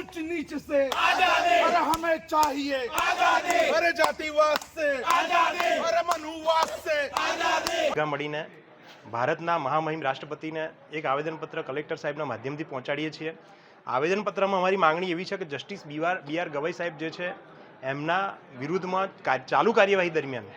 ऊंच नीच से। आजादी। और हमें चाहिए। आजादी। और जातिवाद से। आजादी। और मनुवाद से। आजादी। મળીને ભારતના મહામહિમ રાષ્ટ્રપતિને એક આવેદનપત્ર કલેક્ટર સાહેબના માધ્યમથી પહોંચાડીએ છીએ. આવેદનપત્રમાં અમારી માંગણી એવી છે કે જસ્ટિસ બીઆર બીઆર ગવાઈ સાહેબ જે છે એમના વિરુદ્ધમાં ચાલુ કાર્યવાહી દરમિયાન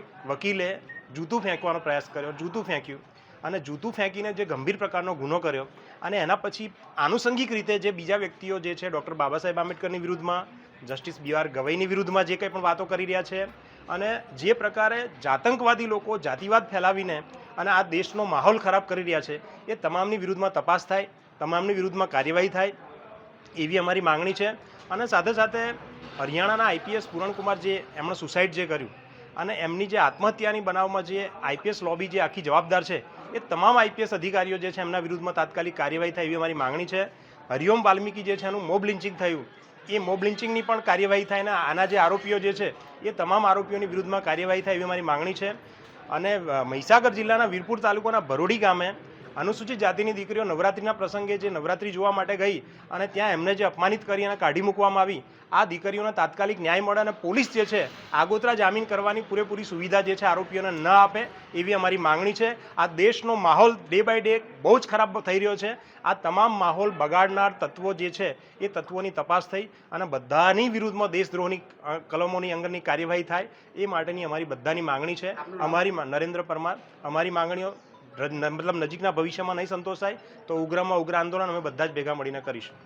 એક વકીલે જૂતું ફેંકવાનો પ્રયાસ કર્યો જૂતું ફેંક્યું. અને જૂતું ફેંકીને જે ગંભીર પ્રકારનો ગુનો કર્યો અને એના પછી આનુષંગિક રીતે જે બીજા વ્યક્તિઓ જે છે, ડૉક્ટર બાબા સાહેબ આંબેડકરની વિરુદ્ધમાં, જસ્ટિસ બી આર ગવઈની વિરુદ્ધમાં જે કંઈ પણ વાતો કરી રહ્યા છે અને જે પ્રકારે જાતંકવાદી લોકો જાતિવાદ ફેલાવીને અને આ દેશનો માહોલ ખરાબ કરી રહ્યા છે, એ તમામની વિરુદ્ધમાં તપાસ થાય, તમામની વિરુદ્ધમાં કાર્યવાહી થાય એવી અમારી માંગણી છે. અને સાથે સાથે હરિયાણાના આઈપીએસ પૂરણકુમાર જે એમણે સુસાઇડ જે કર્યું અને એમની જે આત્મહત્યાની બનાવમાં જે આઈપીએસ લોબી જે આખી જવાબદાર છે એ તમામ આઈપીએસ અધિકારીઓ જે છે એમના વિરુદ્ધમાં તાત્કાલિક કાર્યવાહી થાય એવી અમારી માંગણી છે. હરિઓમ વાલ્મીકી જે છે એનું મોબ લિન્ચિંગ થયું. એ મોબ લિન્ચિંગની પણ કાર્યવાહી થાય ને આના જે આરોપીઓ જે છે, એ તમામ આરોપીઓની વિરુદ્ધમાં કાર્યવાહી થાય એવી અમારી માંગણી છે. અને મહીસાગર જિલ્લાના વીરપુર તાલુકાના ભરોડી ગામે અનુસૂચિત જાતિની દીકરીઓ નવરાત્રિના પ્રસંગે જે નવરાત્રિ જોવા માટે ગઈ અને ત્યાં એમને જે અપમાનિત કરી અને કાઢી મૂકવામાં આવી આ દીકરીઓને તાત્કાલિક ન્યાય મળે અને પોલીસ જે છે આગોતરા જામીન કરવાની પૂરેપૂરી સુવિધા જે છે આરોપીઓને ન આપે એવી અમારી માંગણી છે. આ દેશનો માહોલ ડે બાય ડે બહુ જ ખરાબ થઈ રહ્યો છે. આ તમામ માહોલ બગાડનાર તત્વો જે છે એ તત્વોની તપાસ થઈ અને બધાની વિરુદ્ધમાં દેશદ્રોહની કલમોની અંગરની કાર્યવાહી થાય એ માટેની અમારી બધાની માંગણી છે. અમારી નરેન્દ્ર પરમાર અમારી માંગણીઓ મતલબ નજીકના ભવિષ્યમાં નહીં સંતોષાય, તો ઉગ્રમાં ઉગ્ર આંદોલન અમે બધા જ ભેગા મળીને કરીશું.